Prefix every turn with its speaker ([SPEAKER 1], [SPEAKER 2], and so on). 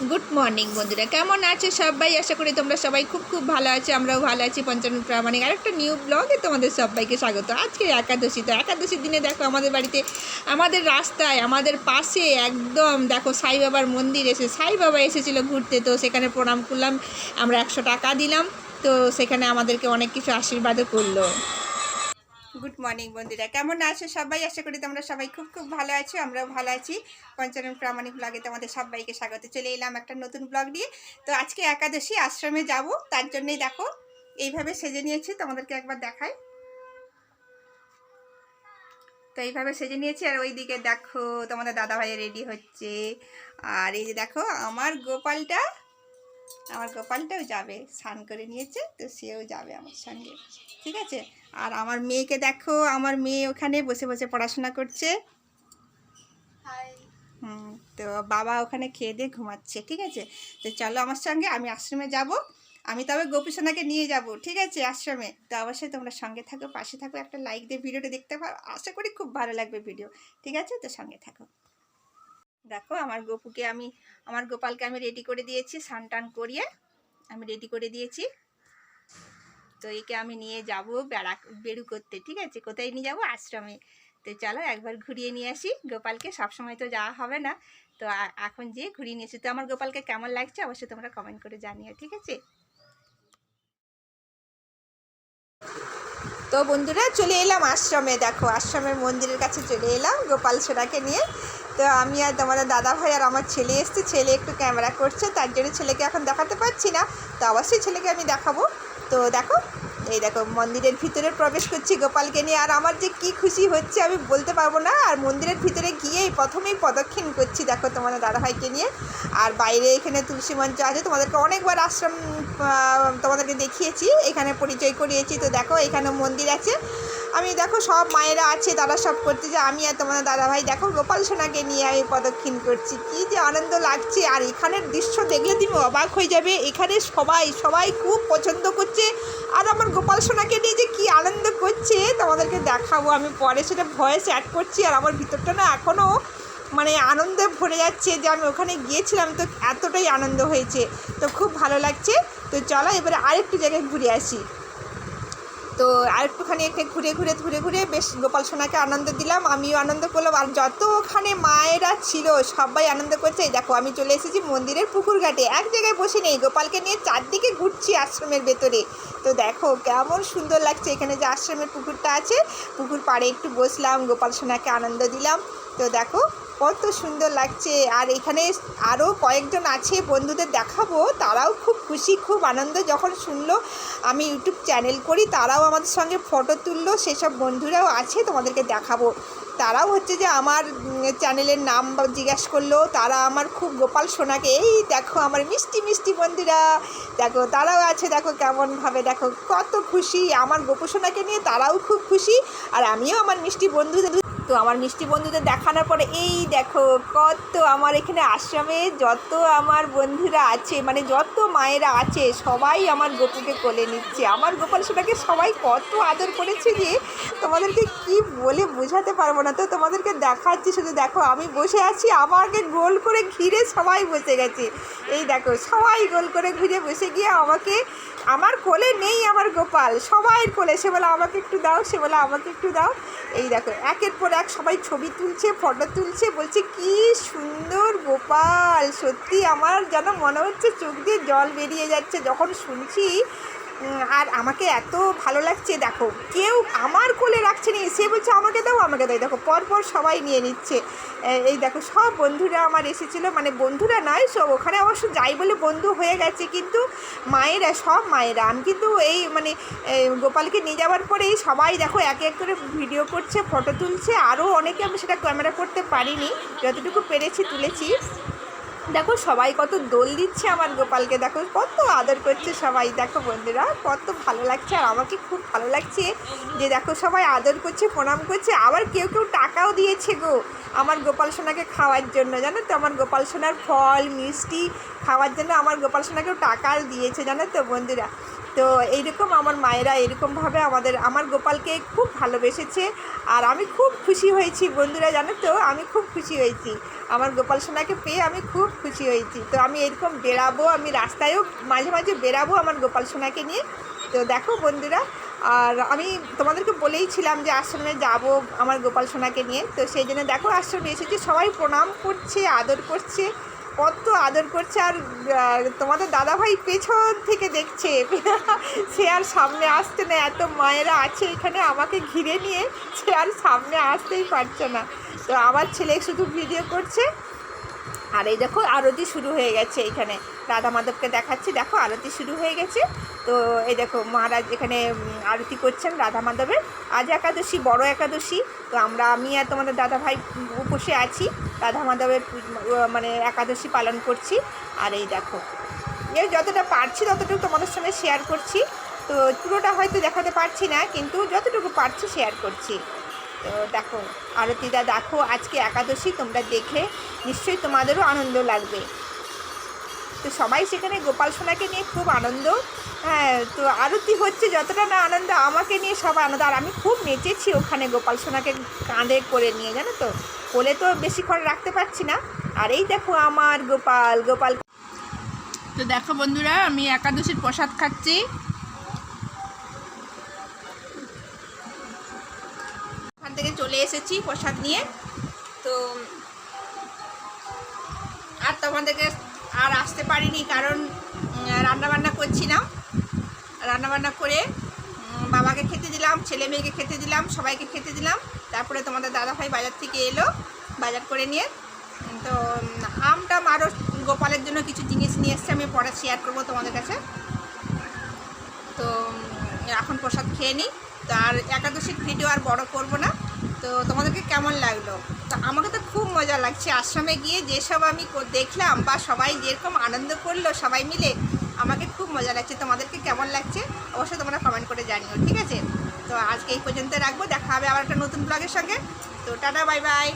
[SPEAKER 1] Good morning বন্ধুরা। কেমন আছে সবাই? আশা করি তোমরা সবাই খুব খুব ভালো আছো, আমরাও ভালো আছি। পঞ্চান্ন প্রামাণিক আরেকটা নিউ ব্লগে তোমাদের সবাইকে স্বাগত। আজকে একাদশী, তো একাদশীর দিনে দেখো আমাদের বাড়িতে, আমাদের রাস্তায়, আমাদের পাশে একদম দেখো সাই বাবার মন্দির এসে, সাই বাবা এসেছিল ঘুরতে, তো সেখানে প্রণাম করলাম। আমরা একশো টাকা দিলাম, তো সেখানে আমাদেরকে অনেক কিছু আশীর্বাদও করল। গুড মর্নিং বন্ধুরা। কেমন আছো সবাই? আশা করি তোমরা সবাই খুব খুব ভালো আছো, আমরাও ভালো আছি। পঞ্চানন প্রামাণিক ব্লগে তোমাদের সবাইকে স্বাগত। চলে এলাম একটা নতুন ব্লগ নিয়ে। তো আজকে একাদশী, আশ্রমে যাব। তার জন্যই দেখো, এইভাবে সেজে নিয়েছি, তোমাদেরকে একবার দেখাই। তো এইভাবে সেজে নিয়েছি, আর ওইদিকে দেখো, তোমাদের দাদা ভাই রেডি হচ্ছে। আর এই যে দেখো, আমার গোপালটা আমার গোপালটাও যাবে স্নান করে নিয়েছে তো সেও যাবে আমার সঙ্গে। ঠিক আছে? আর আমার মেয়েকে দেখো আমার মেয়ে ওখানে বসে বসে পড়াশোনা করছে। হুম তো বাবা ওখানে খেয়ে দিয়ে ঘুমাচ্ছে ঠিক আছে? তো চলো আমার সঙ্গে আমি আশ্রমে যাব। আমি তবে গোপীসোনাকে নিয়ে যাব ঠিক আছে আশ্রমে? তো অবশ্যই তোমরা সঙ্গে থাকো পাশে থাকো একটা লাইক দিয়ে ভিডিওটা দেখতে পারো। আশা করি খুব ভালো লাগবে ভিডিও ঠিক আছে? তো সঙ্গে থাকো। দেখো, আমার গোপুকে আমি, আমার গোপালকে আমি রেডি করে দিয়েছি, স্নান টান করিয়ে আমি রেডি করে দিয়েছি। তো একে আমি নিয়ে যাব বেড়া, বেরু করতে, ঠিক আছে? কোথায় নিয়ে যাব? আশ্রমে। তো চলো একবার ঘুরিয়ে নিয়ে আসি। গোপালকে সবসময় তো যাওয়া হবে না। তো এখন যেয়ে ঘুরিয়ে নিয়ে আসি। তো আমার গোপালকে কেমন লাগছে? অবশ্যই তোমরা কমেন্ট করে জানিও, ঠিক আছে? তো বন্ধুরা চলে এলাম আশ্রমে। দেখো, আশ্রমের মন্দিরের কাছে চলে এলাম গোপাল সোনাকে নিয়ে। তো আমি আর তোমাদের দাদা ভাই আর আমার ছেলে এসছে। ছেলে একটু ক্যামেরা করছে, তার জন্য ছেলেকে এখন দেখাতে পারছি না, তো অবশ্যই ছেলেকে আমি দেখাবো। তো দেখো এই দেখো, মন্দিরের ভিতরে প্রবেশ করছি গোপালকে নিয়ে, আর আমার যে কি খুশি হচ্ছে আমি বলতে পারব না। আর মন্দিরের ভিতরে গিয়েই প্রথমেই প্রদক্ষিণ করছি দেখো তোমাদের দাদাভাইকে নিয়ে। আর বাইরে এখানে তুলসী মঞ্চ আছে, তোমাদেরকে অনেকবার আশ্রম তোমাদেরকে দেখিয়েছি, এখানে পরিচয় করিয়েছি। তো দেখো এখানে মন্দির আছে। আমি দেখো সব মায়েরা আছে, তারা সব করতে যে আমি আর তোমাদের দাদাভাই, দেখো গোপাল সোনাকে নিয়ে আমি প্রদক্ষিণ করছি। কি যে আনন্দ লাগছে, আর এখানের দৃশ্য দেখলে তুমি অবাক হয়ে যাবে। এখানে সবাই সবাই খুব পছন্দ করছে। আর আমার গোপাল সোনাকে নিয়ে যে কী আনন্দ করছে, তোমাদেরকে দেখাবো। আমি পরে সেটা ভয়েস অ্যাড করছি, আর আমার ভিতরটা না এখনও মানে আনন্দে ভরে যাচ্ছে যে আমি ওখানে গিয়েছিলাম, তো এতটাই আনন্দ হয়েছে। তো খুব ভালো লাগছে। তো চলো এবারে আরেকটু জায়গায় ঘুরে আসি। তো আরেকটুখানি একটু ঘুরে ঘুরে ঘুরে ঘুরে বেশ গোপাল সোনাকে আনন্দ দিলাম। আমিও আনন্দ করলাম। আর যত ওখানে মায়েরা ছিল, সবাই আনন্দ করছে। দেখো, আমি চলে এসেছি মন্দিরের পুকুর ঘাটে। এক জায়গায় বসে নেই। গোপালকে নিয়ে চারদিকে ঘুরছি আশ্রমের ভেতরে। তো দেখো, কেমন সুন্দর লাগছে এখানে যে আশ্রমের পুকুরটা আছে। পুকুর পাড়ে একটু বসলাম, গোপাল সোনাকে আনন্দ দিলাম। তো দেখো কত সুন্দর লাগছে। আর এখানে আরও কয়েকজন আছে বন্ধুদের দেখাবো, তারাও খুব খুশি, খুব আনন্দ। যখন শুনলো আমি ইউটিউব চ্যানেল করি, তারাও আমাদের সঙ্গে ফটো তুললো, সেসব বন্ধুরাও আছে, তোমাদেরকে দেখাবো। তারাও হচ্ছে যে আমার চ্যানেলের নাম জিজ্ঞাসা করল, তারা আমার খুব গোপাল সোনাকে, এই দেখো আমার মিষ্টি মিষ্টি বন্ধুরা, দেখো তারাও আছে, দেখো কেমনভাবে দেখো কত খুশি। আমার গোপু সোনাকে নিয়ে তারাও খুব খুশি, আর আমিও আমার মিষ্টি বন্ধুদের তো আমার মিষ্টি বন্ধুদের দেখানোর পরে, এই দেখো কত আমার এখানে আশ্রমে যত আমার বন্ধুরা আছে মানে যত মায়েরা আছে, সবাই আমার গোপুকে কোলে নিচ্ছে। আমার গোপাল সেটাকে সবাই কত আদর করেছে যে তোমাদেরকে কি বলে বোঝাতে পারব না। তো তোমাদেরকে দেখাচ্ছি, শুধু দেখো, আমি বসে আছি, আমাকে গোল করে ঘিরে সবাই বসে গেছে। এই দেখো, সবাই গোল করে ঘিরে বসে গিয়ে আমাকে, আমার কোলে নেই আমার গোপাল সবাইয়ের কোলে, সে বলে আমাকে একটু দাও, সে বলে আমাকে একটু দাও। এই দেখো, একের পর এক সবাই ছবি তুলছে ফটো তুলছে, বলছে, কি সুন্দর গোপাল। সত্যি আমার যেন মনে হচ্ছে চোখ দিয়ে জল বেরিয়ে যাচ্ছে। যখন শুনছি আর আমাকে এত ভালো লাগছে, দেখো, কেউ আমার কোলে রাখছে না, সে বলছে, আমাকে দাও আমাকে দাও। দেখো, পরপর সবাই নিয়ে নিচ্ছে। এই দেখো, সব বন্ধুরা আমার এসেছিল মানে বন্ধুরা নয়, সব ওখানে অবশ্য যাই বলে বন্ধু হয়ে গেছে, কিন্তু মায়েরা, সব মায়েরা। আমি কিন্তু এই মানে গোপালকে নিয়ে যাওয়ার পরেই সবাই দেখো, এক এক করে ভিডিও করছে, ফটো তুলছে, আরও অনেকে আমি সেটা ক্যামেরা করতে পারিনি, যতটুকু পেরেছি, তুলেছি। দেখো, সবাই কত দোল দিচ্ছে আমার গোপালকে, দেখো, কত আদর করছে সবাই। দেখো বন্ধুরা, কত ভালো লাগছে, আর আমাকে খুব ভালো লাগছে যে দেখো, সবাই আদর করছে, প্রণাম করছে, আবার কেউ কেউ টাকাও দিয়েছে গো আমার গোপাল সোনাকে খাওয়ার জন্য। জানো তো, আমার গোপাল সোনার ফল, মিষ্টি খাওয়ার জন্য আমার গোপাল সোনাকেও টাকা দিয়েছে, জানো তো বন্ধুরা। তো এইরকম আমার মায়েরা এরকমভাবে আমাদের, আমার গোপালকে খুব ভালোবেসেছে আর আমি খুব খুশি হয়েছি বন্ধুরা, জানো তো? আমি খুব খুশি হয়েছি। আমার গোপাল সোনাকে পেয়ে আমি খুব খুশি হয়েছি। তো আমি এরকম বেরাবো আমি রাস্তায়ও মাঝে মাঝে বেরাবো আমার গোপাল সোনাকে নিয়ে। তো দেখো বন্ধুরা, আর আমি তোমাদেরকে বলেইছিলাম যে আশ্রমে যাব আমার গোপাল সোনাকে নিয়ে। তো সেই জন্য দেখো আশ্রমে এসেছি, সবাই প্রণাম করছে, আদর করছে। কত আদর করছে আর তোমাদের দাদাভাই পেছন থেকে দেখছে। সে আর সামনে আসছে না এত মায়েরা আছে এখানে, আমাকে ঘিরে নিয়ে সে আর সামনে আসতেই পারছে না। তো আমার ছেলে শুধু ভিডিও করছে। আর এই দেখো, আরতি শুরু হয়ে গেছে এখানে। রাধা মাধবকে দেখাচ্ছি। দেখো, আরতি শুরু হয়ে গেছে। তো এই দেখো, মহারাজ এখানে আরতি করছেন রাধা মাধবের। আজ একাদশী, বড় একাদশী। তো আমরা, আমি আর তোমাদের দাদা ভাই উপসে আছি। রাধা মাধবের মানে একাদশী পালন করছি। আর এই দেখো, এ যতটা পারছি ততটুকু তোমাদের সঙ্গে শেয়ার করছি। তো পুরোটা হয়তো দেখাতে পারছি না, কিন্তু যতটুকু পারছি শেয়ার করছি। তো দেখো আরতিটা দেখো, আজকে একাদশী, তোমরা দেখে নিশ্চয়ই তোমাদেরও আনন্দ লাগবে। তো সবাই সেখানে গোপাল সোনাকে নিয়ে খুব আনন্দ। হ্যাঁ তো আরতি হচ্ছে যতটা না আনন্দ, আমাকে নিয়ে সব আনন্দ। আর আমি খুব নেচেছি ওখানে গোপাল সোনাকে কাঁধে করে নিয়ে, জানো তো? কোলে তো বেশিক্ষণ রাখতে পারছি না। আর এই দেখো আমার গোপাল গোপাল।
[SPEAKER 2] তো দেখো বন্ধুরা, আমি একাদশীর প্রসাদ খাচ্ছি।
[SPEAKER 1] ওখান থেকে চলে এসেছি প্রসাদ নিয়ে। তো আর তোমাদেরকে আর আসতে পারিনি কারণ রান্নাবান্না করছিলাম। রান্নাবান্না করে বাবাকে খেতে দিলাম, ছেলে মেয়েকে খেতে দিলাম, সবাইকে খেতে দিলাম। তারপরে তোমাদের দাদাভাই বাজার থেকে এলো, বাজার করে নিয়ে। তো আমটা আরও গোপালের জন্য কিছু জিনিস নিয়ে এসছে, আমি পরে শেয়ার করব তোমাদের কাছে। তো এখন প্রসাদ খেয়ে নিই। তো আর একাদশীর ভিডিও আর বড় করব না। তো তোমাদেরকে কেমন লাগল? তো আমাকে তো খুব মজা লাগছে। আশ্রমে গিয়ে যেসব আমি দেখলাম বা সবাই যেরকম আনন্দ করল সবাই মিলে, আমাকে খুব মজা লাগছে। তোমাদেরকে কেমন লাগছে অবশ্যই তোমরা কমেন্ট করে জানিও, ঠিক আছে? তো আজকে এই পর্যন্ত রাখব। দেখা হবে আবার একটা নতুন ব্লগের সঙ্গে। তো টাটা বাই বাই